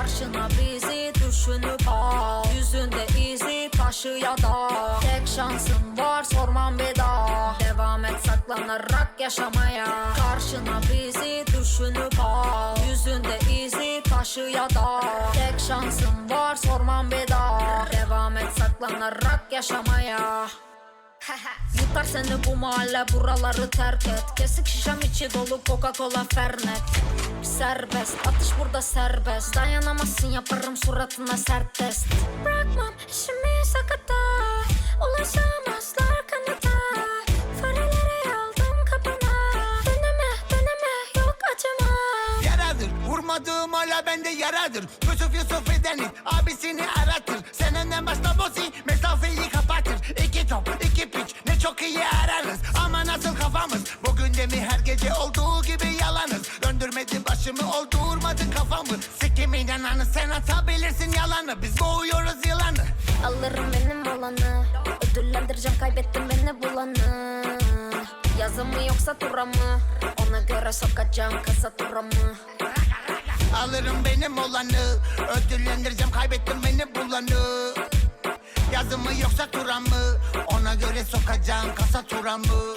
Karşına bizi düşünüp al. Yüzünde izi taşı ya da. Tek şansın var sormam bir daha Devam et saklanarak yaşamaya. Karşına bizi düşünüp al. Yüzünde izi taşı ya da. Tek şansın var sormam bir daha Devam et saklanarak yaşamaya Yutar seni bu mahalle buraları terk et. Kesik şişem içi dolu Coca Cola Fernet. Serbest atış burada serbest. Dayanamazsın yaparım suratına sert test. Bırakmam işimi sakata Ulaşamazlar kanıta. Fareleri aldım kapına Deneme deneme yok acıma. Yaradır vurmadığım hala bende yaradır. Yusuf Yusuf edeni abisini aratır. Seninle başta bozi mesafeyi kapatır. İki top çok iyi ararız Ama nasıl kafamız? Bugün de mi her gece olduğu gibi yalanız? Döndürmedi başımı oldurmadı kafamı. Sikimin ananı sen atabilirsin yalanı. Biz boğuyoruz yılanı. Alırım benim olanı. Ödüllendireceğim kaybettim beni bulanı. Yazı mı yoksa tura mı? Ona göre sokacağım kasa tura mı? Alırım benim olanı. Ödüllendireceğim kaybettim beni bulanı Yazımı yoksa turamı Ona göre sokacağım kasa turamı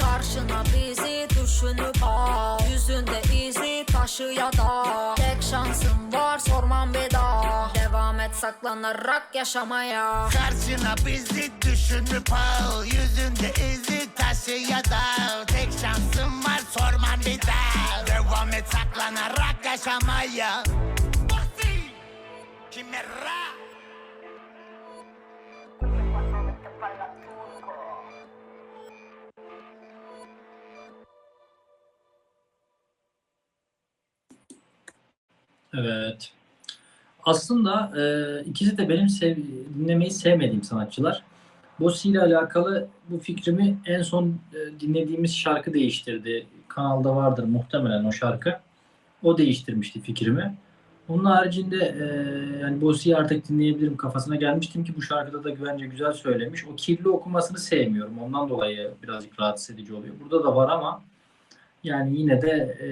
Karşına bizi düşünüp al. Yüzünde izi taşı ya da. Tek şansın var sormam bir daha Devam et saklanarak yaşamaya. Karşına bizi düşünüp al. Yüzünde izi taşı ya da. Tek şansım var sorman bir daha Devam et saklanarak yaşamaya. Kimera Evet. Aslında e, ikisi de benim sev, dinlemeyi sevmediğim sanatçılar. Bossi ile alakalı bu fikrimi en son e, dinlediğimiz şarkı değiştirdi. Kanalda vardır muhtemelen o şarkı. O değiştirmişti fikrimi. Onun haricinde e, yani Bossi'yi artık dinleyebilirim kafasına gelmiştim ki bu şarkıda da bence güzel söylemiş. O kirli okumasını sevmiyorum. Ondan dolayı birazcık rahatsız edici oluyor. Burada da var ama yani yine de e,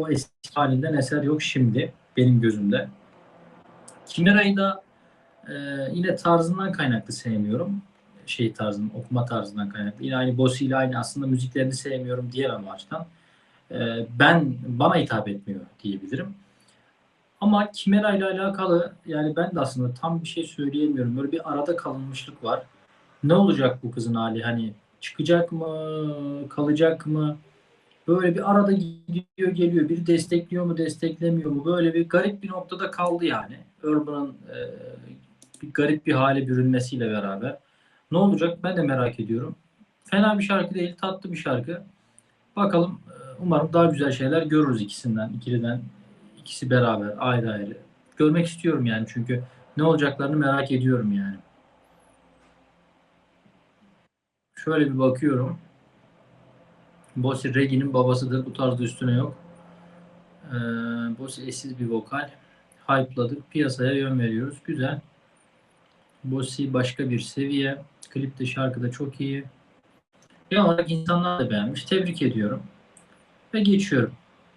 o eski halinden eser yok şimdi benim gözümde. Kimera'yı da e, yine tarzından kaynaklı sevmiyorum. Şey tarzının, okuma tarzından kaynaklı. Yine aynı Bossi ile aynı aslında müziklerini sevmiyorum diyemem o. E, ben, bana hitap etmiyor diyebilirim. Ama Kimera ile alakalı yani ben de aslında tam bir şey söyleyemiyorum. Böyle bir arada kalınmışlık var. Ne olacak bu kızın hali? Hani çıkacak mı? Kalacak mı? Böyle bir arada gidiyor geliyor. Biri destekliyor mu desteklemiyor mu? Böyle bir garip bir noktada kaldı yani. Urban'ın e, bir garip bir hale bürünmesiyle beraber. Ne olacak ben de merak ediyorum. Fena bir şarkı değil. Tatlı bir şarkı. Bakalım e, umarım daha güzel şeyler görürüz ikisinden. ikiliden. ikisi beraber ayrı ayrı. Görmek istiyorum yani çünkü ne olacaklarını merak ediyorum yani. Şöyle bir bakıyorum. Bossi Reggie'nin babasıdır. Bu tarzda üstüne yok. Ee, Bossi eşsiz bir vokal. Hype'ladık. Piyasaya yön veriyoruz. Güzel. Bossi başka bir seviye. Klipte şarkıda çok iyi. Genel olarak insanlar da beğenmiş. Tebrik ediyorum. Ve geçiyorum.